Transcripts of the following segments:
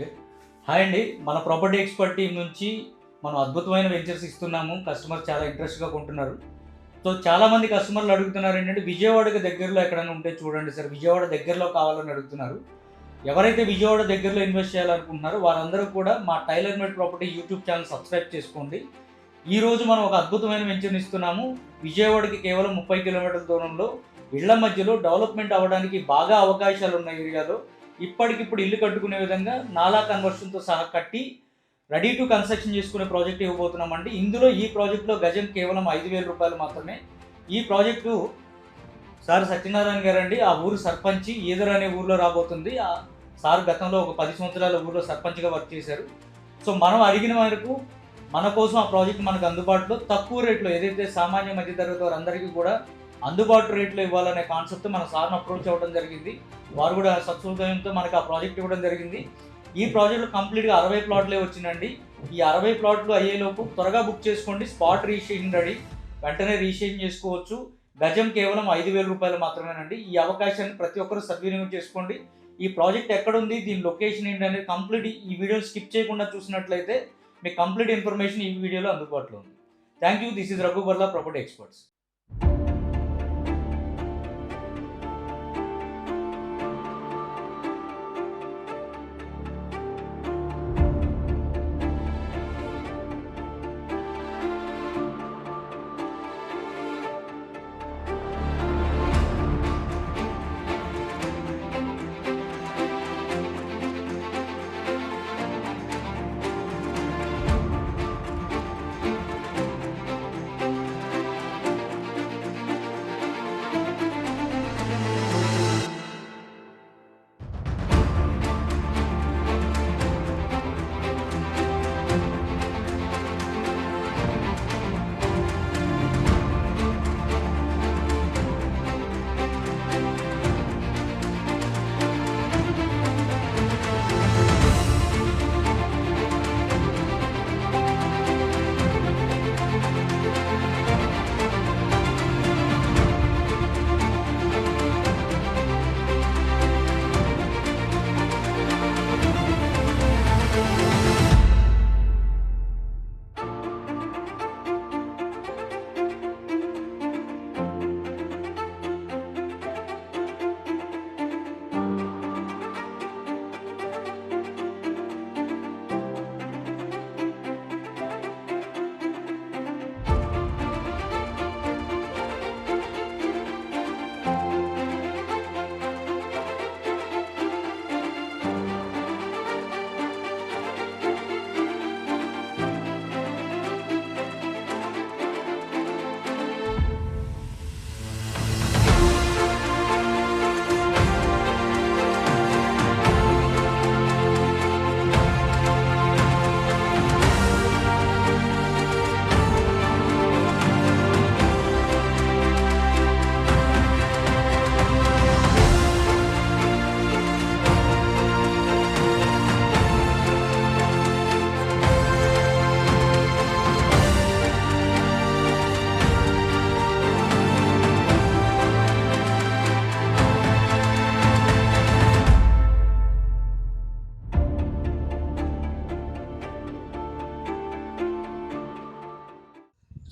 Okay. Hi అండి. మన property expert team నుంచి మనం అద్భుతమైన వెంచర్స్ ఇస్తున్నాము. కస్టమర్ చాలా ఇంట్రెస్ట్గా కొంటున్నారు. సో చాలామంది కస్టమర్లు అడుగుతున్నారు ఏంటంటే విజయవాడకి దగ్గరలో ఎక్కడైనా ఉంటే చూడండి సార్. విజయవాడ దగ్గరలో కావాలని అడుగుతున్నారు. ఎవరైతే విజయవాడ దగ్గరలో ఇన్వెస్ట్ చేయాలనుకుంటున్నారో వారందరూ కూడా మా tailor made property YouTube channel subscribe చేసుకోండి. ఈరోజు మనం ఒక అద్భుతమైన వెంచర్ని ఇస్తున్నాము. విజయవాడకి కేవలం ముప్పై కిలోమీటర్ల దూరంలో ఇళ్ళ మధ్యలో డెవలప్మెంట్ అవ్వడానికి బాగా అవకాశాలు ఉన్న ఏరియాలో. ఇప్పటికిప్పుడు ఇల్లు కట్టుకునే విధంగా నాలా కన్వర్షన్తో సహా కట్టి రెడీ టు కన్స్ట్రక్షన్ చేసుకునే ప్రాజెక్ట్ ఇవ్వబోతున్నామండి. ఇందులో ఈ ప్రాజెక్టులో గజం కేవలం ఐదు వేల రూపాయలు మాత్రమే. ఈ ప్రాజెక్టు సార్ సత్యనారాయణ గారు అండి ఆ ఊరు సర్పంచి ఈదర్ అనే ఊర్లో రాబోతుంది. ఆ సార్ గతంలో ఒక పది సంవత్సరాల ఊర్లో సర్పంచ్గా వర్క్ చేశారు. సో మనం అడిగిన వరకు మన కోసం ఆ ప్రాజెక్ట్ మనకు అందుబాటులో తక్కువ రేట్లో ఏదైతే సామాన్య మధ్యతరగతి వారందరికీ కూడా అందుబాటు రేట్లో ఇవ్వాలనే కాన్సెప్ట్ మన సార్ని అప్రోచ్ అవ్వడం జరిగింది. వారు కూడా సత్సృదయంతో మనకు ఆ ప్రాజెక్ట్ ఇవ్వడం జరిగింది. ఈ ప్రాజెక్ట్ కంప్లీట్గా అరవై ప్లాట్లే వచ్చిందండి. ఈ అరవై ప్లాట్లు అయ్యేలోపు త్వరగా బుక్ చేసుకోండి. Spot registration ready. వెంటనే రిజిస్ట్రేషన్ చేసుకోవచ్చు. గజం కేవలం ఐదు వేల రూపాయలు మాత్రమేనండి. ఈ అవకాశాన్ని ప్రతి ఒక్కరూ సద్వినియోగం చేసుకోండి. ఈ ప్రాజెక్ట్ ఎక్కడుంది? దీని లొకేషన్ ఏంటనేది కంప్లీట్ ఈ వీడియో స్కిప్ చేయకుండా చూసినట్లయితే మీకు కంప్లీట్ ఇన్ఫర్మేషన్ ఈ వీడియోలో అందుబాటులో ఉంది. Thank you this is Raghu Barla property experts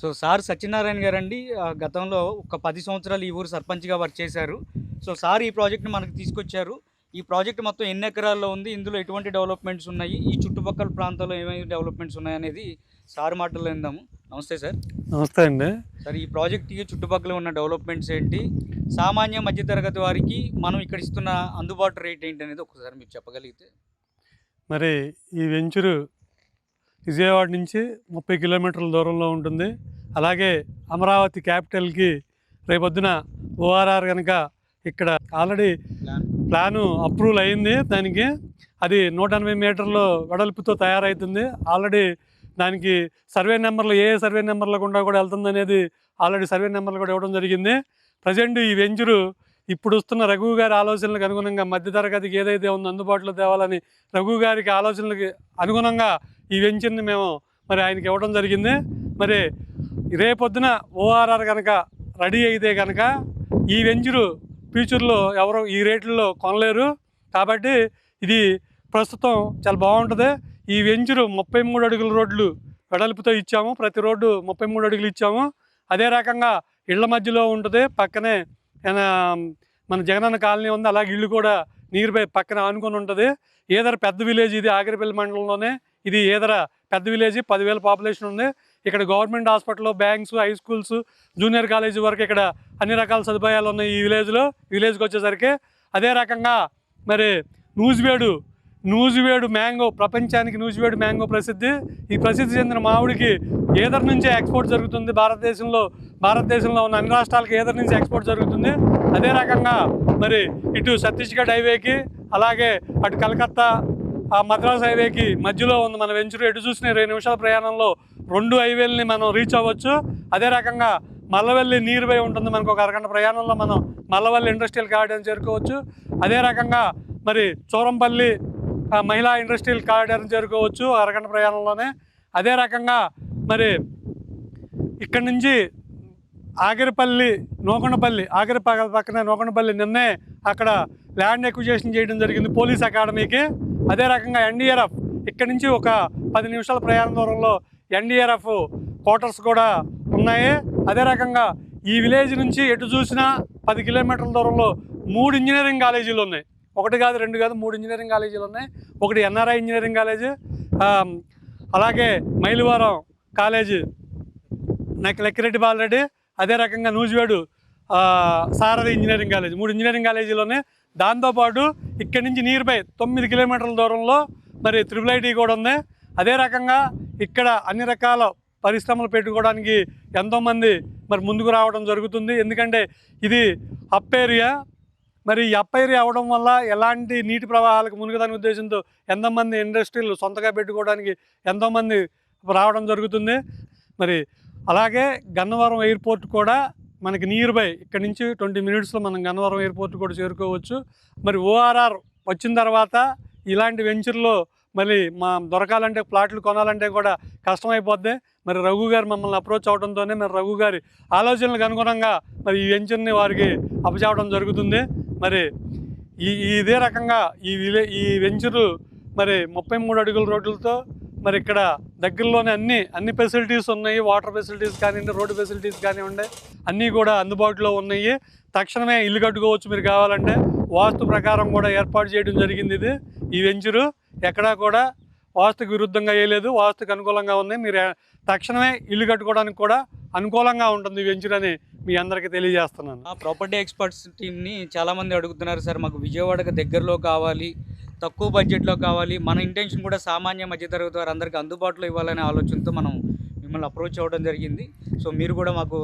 so sir Satyanarayana garu అండి గతంలో ఒక పది సంవత్సరాలు ఈ ఊరు సర్పంచ్గా వర్క్ చేశారు. సో సార్ ఈ ప్రాజెక్ట్ని మనకు తీసుకొచ్చారు. ఈ ప్రాజెక్ట్ మొత్తం ఎన్ని ఎకరాల్లో ఉంది ఇందులో ఎటువంటి డెవలప్మెంట్స్ ఉన్నాయి ఈ చుట్టుపక్కల ప్రాంతాల్లో ఏమేమి డెవలప్మెంట్స్ ఉన్నాయి అనేది సార్ మాటల్లో విందాము నమస్తే సార్. నమస్తే అండి. సార్ ఈ ప్రాజెక్ట్కి చుట్టుపక్కల ఉన్న డెవలప్మెంట్స్ ఏంటి? సామాన్య మధ్యతరగతి వారికి మనం ఇక్కడ ఇస్తున్న అందుబాటు రేట్ ఏంటి అనేది ఒకసారి మీరు చెప్పగలిగితే. మరి ఈ వెంచరు విజయవాడ నుంచి ముప్పై కిలోమీటర్ల దూరంలో ఉంటుంది. అలాగే అమరావతి క్యాపిటల్కి రేపొద్దున ఓఆర్ఆర్ కనుక ఇక్కడ ఆల్రెడీ ప్లాన్ అప్రూవల్ అయింది దానికి. అది నూట ఎనభై మీటర్లు వెడల్పుతో తయారవుతుంది ఆల్రెడీ దానికి సర్వే నెంబర్లు ఏ ఏ సర్వే నెంబర్ల గుండా కూడా వెళ్తుంది అనేది ఆల్రెడీ సర్వే నెంబర్లు కూడా ఇవ్వడం జరిగింది. ప్రజెంట్ ఈ వెంచరు ఇప్పుడు వస్తున్న రఘు గారి ఆలోచనలకు అనుగుణంగా మధ్యతరగతికి ఏదైతే ఉందో అందుబాటులో తేవాలని రఘు గారికి ఆలోచనలకి అనుగుణంగా ఈ వెంచర్ని మేము మరి ఆయనకి ఇవ్వడం జరిగింది. మరి రేపొద్దున ఓఆర్ఆర్ కనుక రెడీ అయితే కనుక ఈ వెంచరు ఫ్యూచర్లో ఎవరు ఈ రేట్లలో కొనలేరు. కాబట్టి ఇది ప్రస్తుతం చాలా బాగుంటుంది. ఈ వెంచరు ముప్పై మూడు అడుగుల రోడ్లు వెడల్పుతో ఇచ్చాము. ప్రతి రోడ్డు ముప్పై మూడు అడుగులు ఇచ్చాము. అదే రకంగా ఇళ్ళ మధ్యలో ఉంటుంది. పక్కనే మన జగనన్న కాలనీ ఉంది. అలాగే ఇల్లు కూడా నీరు పక్కన ఆనుకొని ఉంటుంది. ఏదర పెద్ద విలేజ్ ఇది ఆగిరిపల్లి మండలంలోనే. ఇది ఏదర పెద్ద విలేజ్ పదివేల పాపులేషన్ ఉంది. ఇక్కడ government hospital banks high schools junior college వరకు ఇక్కడ అన్ని రకాల సదుపాయాలు ఉన్నాయి ఈ విలేజ్లో విలేజ్కి వచ్చేసరికి అదే రకంగా మరి నూజివేడు నూజివేడు మ్యాంగో ప్రపంచానికి నూజివేడు మ్యాంగో ప్రసిద్ధి. ఈ ప్రసిద్ధి చెందిన మామిడికి ఏదర్ నుంచే ఎక్స్పోర్ట్ జరుగుతుంది. భారతదేశంలో భారతదేశంలో ఉన్న అన్ని రాష్ట్రాలకి ఏదర్ నుంచి ఎక్స్పోర్ట్ జరుగుతుంది. అదే రకంగా మరి ఇటు ఛత్తీస్గఢ్ హైవేకి అలాగే అటు కలకత్తా ఆ మద్రాస్ హైవేకి మధ్యలో ఉంది మన వెంచరు. ఎటు చూసిన ఇరవై నిమిషాల ప్రయాణంలో రెండు హైవేల్ని మనం రీచ్ అవ్వచ్చు. అదే రకంగా మల్లవల్లి నీరు ఉంటుంది మనకు ఒక అరగంట ప్రయాణంలో మనం మల్లవల్లి ఇండస్ట్రియల్ గార్డెన్ చేరుకోవచ్చు. అదే రకంగా మరి చోరంపల్లి మహిళా ఇండస్ట్రియల్ కారిడార్ని చేరుకోవచ్చు అరగంట ప్రయాణంలోనే. అదే రకంగా మరి ఇక్కడి నుంచి ఆగిరిపల్లి నూకనపల్లి ఆగిరి పక్కనే నూకనపల్లి నిన్నే అక్కడ ల్యాండ్ ఎక్విజేషన్ చేయడం జరిగింది పోలీస్ అకాడమీకి. అదే రకంగా ఎన్డీఆర్ఎఫ్ ఇక్కడి నుంచి ఒక పది నిమిషాల ప్రయాణ దూరంలో ఎన్డీఆర్ఎఫ్ క్వార్టర్స్ కూడా ఉన్నాయి. అదే రకంగా ఈ విలేజ్ నుంచి ఎటు చూసినా పది కిలోమీటర్ల దూరంలో మూడు ఇంజనీరింగ్ కాలేజీలు ఉన్నాయి. ఒకటి కాదు రెండు కాదు మూడు ఇంజనీరింగ్ కాలేజీలు ఉన్నాయి. ఒకటి ఎన్ఆర్ఐ ఇంజనీరింగ్ కాలేజ్ అలాగే మైలువారం కాలేజీ నాకు లెక్కిరెడ్డి బాలరెడ్డి అదే రకంగా నూజివేడు సారథి ఇంజనీరింగ్ కాలేజ్ మూడు ఇంజనీరింగ్ కాలేజీలోనే దాంతోపాటు ఇక్కడి నుంచి నియర్ బై తొమ్మిది కిలోమీటర్ల దూరంలో మరి త్రిబుల్ ఐటీ కూడా ఉంది. అదే రకంగా ఇక్కడ అన్ని రకాల పరిశ్రమలు పెట్టుకోవడానికి ఎంతోమంది మరి ముందుకు రావడం జరుగుతుంది. ఎందుకంటే ఇది అప్ ఏరియా. మరి ఈ అప్ ఏరియా అవడం వల్ల ఎలాంటి నీటి ప్రవాహాలకు మునుగుదనే ఉద్దేశంతో ఎంతోమంది ఇండస్ట్రీలు సొంతగా పెట్టుకోవడానికి ఎంతోమంది రావడం జరుగుతుంది. మరి అలాగే గన్నవరం ఎయిర్పోర్ట్ కూడా మనకి నియర్ బై ఇక్కడ నుంచి ట్వంటీ మినిట్స్లో మనం గన్నవరం ఎయిర్పోర్ట్ కూడా చేరుకోవచ్చు. మరి ఓఆర్ఆర్ వచ్చిన తర్వాత ఇలాంటి వెంచర్లో మళ్ళీ మా దొరకాలంటే ప్లాట్లు కొనాలంటే కూడా కష్టమైపోద్ది. మరి రఘు గారు మమ్మల్ని అప్రోచ్ అవడంతోనే మరి రఘు గారి ఆలోచనలకు అనుగుణంగా మరి ఈ వెంచర్ని వారికి అప్పచేవడం జరుగుతుంది. మరి ఈ ఈ ఇదే రకంగా ఈ విలే ఈ వెంచరు మరి ముప్పై మూడు అడుగుల రోడ్లతో మరి ఇక్కడ దగ్గరలోనే అన్ని అన్ని ఫెసిలిటీస్ ఉన్నాయి. వాటర్ ఫెసిలిటీస్ కానివ్వండి రోడ్డు ఫెసిలిటీస్ కానివ్వండి అన్నీ కూడా అందుబాటులో ఉన్నాయి. తక్షణమే ఇల్లు కట్టుకోవచ్చు మీరు కావాలంటే. వాస్తు ప్రకారం కూడా ఏర్పాటు చేయడం జరిగింది ఇది. ఈ వెంచరు ఎక్కడా కూడా వాస్తుకు విరుద్ధంగా వేయలేదు వాస్తుకు అనుకూలంగా ఉంది. మీరు తక్షణమే ఇల్లు కట్టుకోవడానికి కూడా అనుకూలంగా ఉంటుంది వెంచర్ అని మీ అందరికీ తెలియజేస్తున్నాను. ఆ ప్రాపర్టీ ఎక్స్పర్ట్స్ టీమ్ని చాలామంది అడుగుతున్నారు సార్ మాకు విజయవాడకు దగ్గరలో కావాలి తక్కువ బడ్జెట్లో కావాలి. మన ఇంటెన్షన్ కూడా సామాన్య మధ్యతరగతి వారు అందరికీ అందుబాటులో ఇవ్వాలనే ఆలోచనతో మనం మిమ్మల్ని అప్రోచ్ అవ్వడం జరిగింది. సో మీరు కూడా మాకు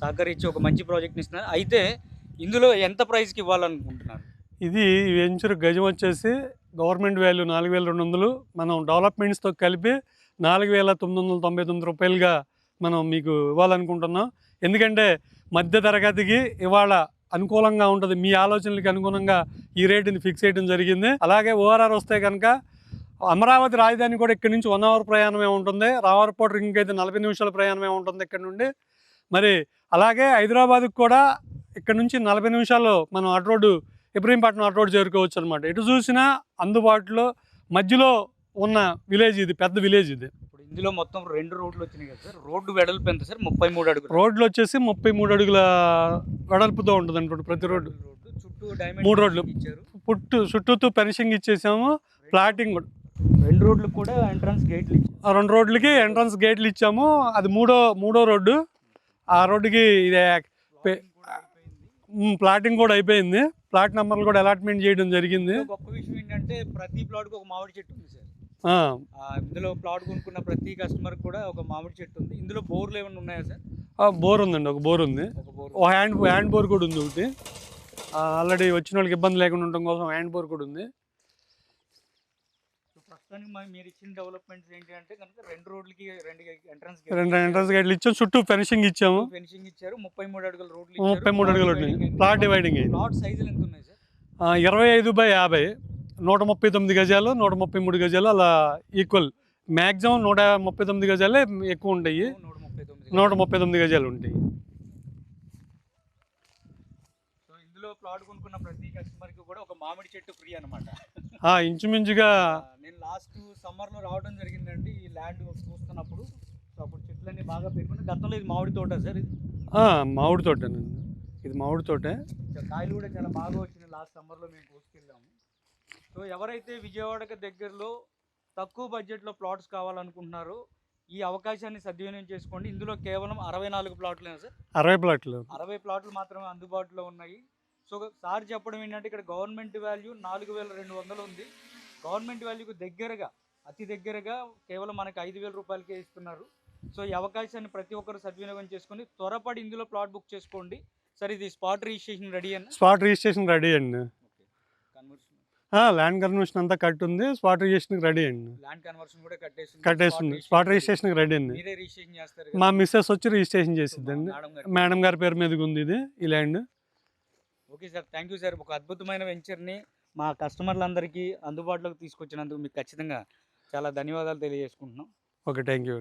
సహకరించి ఒక మంచి ప్రాజెక్ట్ని ఇస్తున్నారు. అయితే ఇందులో ఎంత ప్రైస్కి ఇవ్వాలనుకుంటున్నారు? ఇది వెంచర్ గజం వచ్చేసి గవర్నమెంట్ వాల్యూ నాలుగు వేల రెండు వందలు మనం డెవలప్మెంట్స్తో కలిపి నాలుగు వేల తొమ్మిది వందల తొంభై తొమ్మిది రూపాయలుగా మనం మీకు ఇవ్వాలనుకుంటున్నాం. ఎందుకంటే మధ్య తరగతికి ఇవాళ అనుకూలంగా ఉంటుంది. మీ ఆలోచనలకి అనుగుణంగా ఈ రేటుని ఫిక్స్ చేయడం జరిగింది. అలాగే ఓఆర్ఆర్ వస్తే కనుక అమరావతి రాజధాని కూడా ఇక్కడ నుంచి వన్ అవర్ ప్రయాణమే ఉంటుంది. రావర్పోర్ట్ రింగ్ అయితే నలభై నిమిషాల ప్రయాణమే ఉంటుంది ఇక్కడ నుండి. మరి అలాగే హైదరాబాద్కి కూడా ఇక్కడ నుంచి నలభై నిమిషాలు మనం అటు రోడ్డు ఇబ్రహీంపట్నం అటు రోడ్డు చేరుకోవచ్చు అనమాట ఎటు చూసినా అందుబాటులో మధ్యలో ఉన్న విలేజ్ ఇది పెద్ద విలేజ్ ఇది. ఇప్పుడు ఇందులో మొత్తం రెండు రోడ్లు వచ్చినాయి కదా సార్. రోడ్డు వెడల్పు ఎంత సార్? ముప్పై మూడు అడుగులు. రోడ్లు వచ్చేసి ముప్పై మూడు అడుగుల వెడల్పుతో ఉంటుంది అనమాట ప్రతి రోడ్డు. చుట్టూ మూడు రోడ్లు. పుట్టు చుట్టూతో ఫెన్సింగ్ ఇచ్చేసాము ప్లాటింగ్ రెండు రోడ్లు కూడా ఎంట్రన్స్ గేట్లు రెండు రోడ్లకి ఎంట్రన్స్ గేట్లు ఇచ్చాము. అది మూడో మూడో రోడ్డు. ఆ రోడ్డుకి ఇది ప్లాటింగ్ కూడా అయిపోయింది. ప్లాట్ నెంబర్లు కూడా అలాట్మెంట్ చేయడం జరిగింది. గొప్ప విషయం ఏంటంటే ప్రతి ప్లాట్కు ఒక మామిడి చెట్టు ఉంది సార్. ఇందులో ప్లాట్ కొనుక్కున్న ప్రతి కస్టమర్ కూడా ఒక మామిడి చెట్టు ఉంది. ఇందులో బోర్లు ఏమైనా ఉన్నాయా సార్? ఆ, బోర్ ఉందండి ఒక బోర్ ఉంది. ఒక హ్యాండ్ హ్యాండ్ బోర్ కూడా ఉంది ఒకటి. ఆల్రెడీ వచ్చిన వాళ్ళకి ఇబ్బంది లేకుండా ఉండడం కోసం హ్యాండ్ బోర్ కూడా ఉంది. ప్రస్తుతానికి మా- మీరు ఇచ్చిన డెవలప్మెంట్స్ ఏంటి అంటే కనుక రెండు రోడ్లకి రెండు ఎంట్రన్స్ రెండు ఎంట్రన్స్ గేట్లు ఇచ్చాము చుట్టూ ఫెన్సింగ్ ఇచ్చాము. ఫెన్సింగ్ ఇచ్చారు. ముప్పై మూడు అడుగుల రోడ్లు ముప్పై మూడు అడుగులు ఉంటుంది ప్లాట్ డివైడింగ్ అయింది. ప్లాట్ సైజులు ఎంత ఉన్నాయి సార్ ఆ, ఇరవై ఐదు బై యాభై. నూట ముప్పై తొమ్మిది గజాలు నూట ముప్పై మూడు గజాలు అలా ఈక్వల్ మ్యాక్సిమం నూట ముప్పై తొమ్మిది గజాలే ఎక్కువ ఉంటాయి. నూట ముప్పై తొమ్మిది నూట ముప్పై తొమ్మిది గజాలు ఉంటాయి. సో ఇందులో ప్లాట్ కొనుక్కున్న ప్రతి కస్టమర్కి కూడా ఒక మామిడి చెట్టు ఫ్రీ అనమాట ఇంచుమించుగా నేను లాస్ట్ సమ్మర్లో రావడం జరిగిందండి ఈ ల్యాండ్ చూస్తున్నప్పుడు. సో అప్పుడు చెట్లన్నీ బాగా పెరుగుతుంది గతంలో ఇది మామిడి తోట సార్ ఇది. మామిడి తోటేనండి. ఇది మామిడి తోటే. కాయలు కూడా చాలా బాగా వచ్చినాయి లాస్ట్ సమ్మర్లో మేము కోసుకెళ్ళాము. సో ఎవరైతే విజయవాడకి దగ్గరలో తక్కువ బడ్జెట్లో ప్లాట్స్ కావాలనుకుంటున్నారో ఈ అవకాశాన్ని సద్వినియోగం చేసుకోండి. ఇందులో కేవలం అరవై నాలుగు ప్లాట్లే సార్? అరవై ప్లాట్లు అరవై ప్లాట్లు మాత్రమే అందుబాటులో ఉన్నాయి. సో సార్ చెప్పడం ఏంటంటే ఇక్కడ గవర్నమెంట్ వాల్యూ నాలుగు వేల రెండు వందలు ఉంది. గవర్నమెంట్ వాల్యూకి దగ్గరగా అతి దగ్గరగా కేవలం మనకి ఐదు వేల రూపాయలకే ఇస్తున్నారు. సో ఈ అవకాశాన్ని ప్రతి ఒక్కరు సద్వినియోగం చేసుకొని త్వరపడి ఇందులో ప్లాట్ బుక్ చేసుకోండి. సార్ ఇది స్పాట్ రిజిస్ట్రేషన్ రెడీ అన్న? స్పాట్ రిజిస్ట్రేషన్ రెడీ అండి. ల్యాండ్ కన్వర్షన్ అంతా కట్టి ఉంది. స్పాట్ రిజిస్ట్రేషన్కి రెడీ అండి. ల్యాండ్ కన్వర్షన్ కూడా కట్టేస్తుంది కట్టేస్తుంది స్పాట్ రిజిస్ట్రేషన్కి రెడీ అండి. రిజిస్ట్రేషన్ చేస్తారు మా? మిస్సెస్ వచ్చి రిజిస్ట్రేషన్ చేసిద్దండి. మేడం గారు. మేడం గారి పేరు మీదకి ఉంది ఇది ఈ land. Okay sir thank you sir. ఒక అద్భుతమైన వెంచర్ని మా కస్టమర్లందరికీ అందుబాటులోకి తీసుకొచ్చినందుకు మీకు ఖచ్చితంగా చాలా ధన్యవాదాలు తెలియజేసుకుంటున్నాం. Okay thank you